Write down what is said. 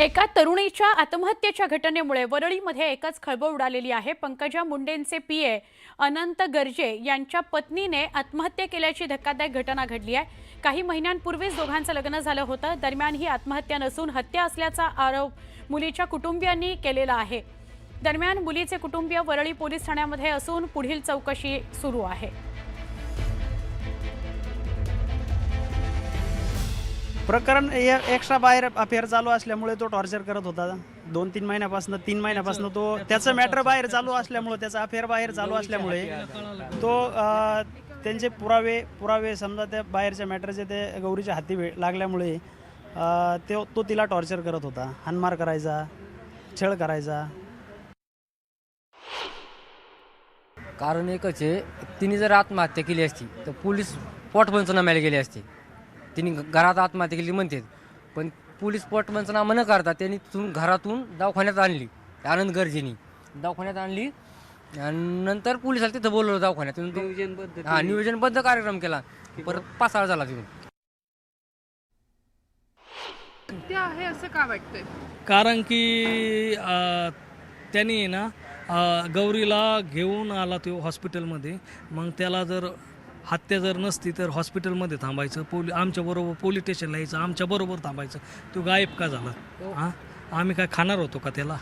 एका तरुणीच्या आत्महत्येच्या घटनेमुळे वरळीमध्ये एकच खळबळ उडालेली आहे. पंकजा मुंडेंचे पीए अनंत गर्जे यांच्या पत्नीने आत्महत्या केल्याची धक्कादायक घटना घडली आहे. काही महिन्यांपूर्वीच दोघांचं लग्न झालं होतं. दरम्यान ही आत्महत्या नसून हत्या असल्याचा आरोप मुलीच्या कुटुंबियांनी केलेला आहे. दरम्यान मुलीचे कुटुंबीय वरळी पोलीस ठाण्यामध्ये असून पुढील चौकशी सुरू आहे. प्रकरण ए- एक्स्ट्रा बाहेर अफेअर चालू असल्यामुळे तो टॉर्चर करत होता. दोन तीन महिन्यापासून तीन महिन्यापासून तो त्याचं मॅटर बाहेर चालू असल्यामुळे त्याचा अफेअर बाहेर चालू असल्यामुळे तो त्यांचे पुरावे पुरावे समजा त्या बाहेरच्या मॅटरचे ते गौरीच्या हाती वे- लागल्यामुळे तो तो तिला टॉर्चर करत होता. हानमार करायचा छळ करायचा. कारण एकच आहे तिने जर आत्महत्या केली असती तर पोलीस पोट पंचनाम्याला गेले असती. तिने घरात आत्महत्या केली म्हणते. पण पोलीस पोट पंचनामा न करता त्यांनी तिथून घरातून दवाखान्यात आणली. आनंद गर्जेनी. दवाखान्यात आणली. आणि नंतर पोलिसाला तिथं बोलवलं दवाखान्यात. हा नियोजनबद्ध कार्यक्रम केला. परत पासाळ झाला तिथून. ते आहे असं का वाटतंय? कारण की अ, त्यांनी आहे ना अ, गौरीला घेऊन आला तो हॉस्पिटलमध्ये. मग त्याला जर हत्या जर नसती तर हॉस्पिटलमध्ये थांबायचं पोली आमच्याबरोबर पोलीस स्टेशनला यायचं आमच्याबरोबर थांबायचं. तो गायब का झाला? हां? आम्ही काय खाणार होतो का त्याला?